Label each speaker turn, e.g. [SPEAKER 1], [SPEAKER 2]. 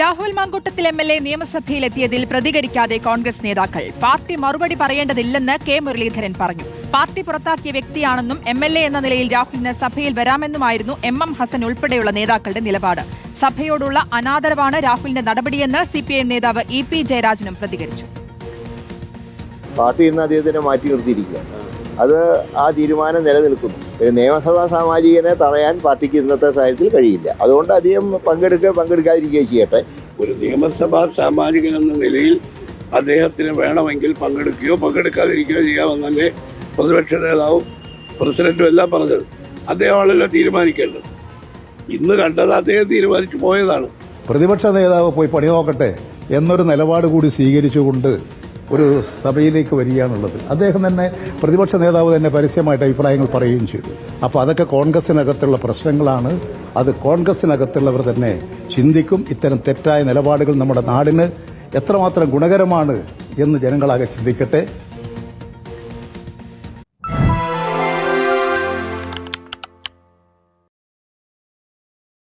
[SPEAKER 1] Rahul Mamkootathil M L A നിയമസഭയിലെത്തിയതിൽ പ്രതികരിക്കാതെ കോൺഗ്രസ് നേതാക്കൾ. Party മറുപടി പറയേണ്ടതില്ലെന്ന് കെ മുരളീധരൻ പറഞ്ഞു. പാർട്ടി പുറത്താക്കിയ വ്യക്തിയാണെന്നും എം എൽ എ എന്ന നിലയിൽ രാഹുലിന് സഭയിൽ വരാമെന്നുമായിരുന്നു എം എം ഹസൻ ഉൾപ്പെടെയുള്ള നേതാക്കളുടെ നിലപാട്. സഭയോടുള്ള അനാദരവാണ് രാഹുലിന്റെ നടപടിയെന്ന് സി പി ഐ നേതാവ് ഇ പി ജയരാജനും പ്രതികരിച്ചു.
[SPEAKER 2] പാർട്ടി മാറ്റി അത് ആ തീരുമാനം നിലനിൽക്കുന്നു. ഒരു നിയമസഭാ സാമാജികനെ തടയാൻ പാർട്ടിക്ക് ഇന്നത്തെ സാഹചര്യത്തിൽ കഴിയില്ല. അതുകൊണ്ട് അധികം പങ്കെടുക്കുക പങ്കെടുക്കാതിരിക്കുകയോ ചെയ്യട്ടെ.
[SPEAKER 3] ഒരു നിയമസഭാ സാമാജികൻ എന്ന നിലയിൽ അദ്ദേഹത്തിന് വേണമെങ്കിൽ പങ്കെടുക്കുകയോ പങ്കെടുക്കാതിരിക്കുകയോ ചെയ്യാമെന്നല്ലേ പ്രതിപക്ഷ നേതാവും പ്രസിഡന്റും എല്ലാം പറഞ്ഞത്. അദ്ദേഹമാണല്ലോ തീരുമാനിക്കേണ്ടത്? ഇന്ന് കണ്ടത് അദ്ദേഹം തീരുമാനിച്ചു പോയതാണ്.
[SPEAKER 4] പ്രതിപക്ഷ നേതാവ് പോയി പണി നോക്കട്ടെ എന്നൊരു നിലപാട് കൂടി സ്വീകരിച്ചുകൊണ്ട് ഒരു സഭയിലേക്ക് വരികയാണുള്ളത്. അദ്ദേഹം തന്നെ പ്രതിപക്ഷ നേതാവ് തന്നെ പരസ്യമായിട്ട് അഭിപ്രായങ്ങൾ പറയുകയും ചെയ്തു. അപ്പോൾ അതൊക്കെ കോൺഗ്രസിനകത്തുള്ള പ്രശ്നങ്ങളാണ്. അത് കോൺഗ്രസിനകത്തുള്ളവർ തന്നെ ചിന്തിക്കും. ഇത്തരം തെറ്റായ നിലപാടുകൾ നമ്മുടെ നാടിന് എത്രമാത്രം ഗുണകരമാണ് എന്ന് ജനങ്ങളാകെ ചിന്തിക്കട്ടെ.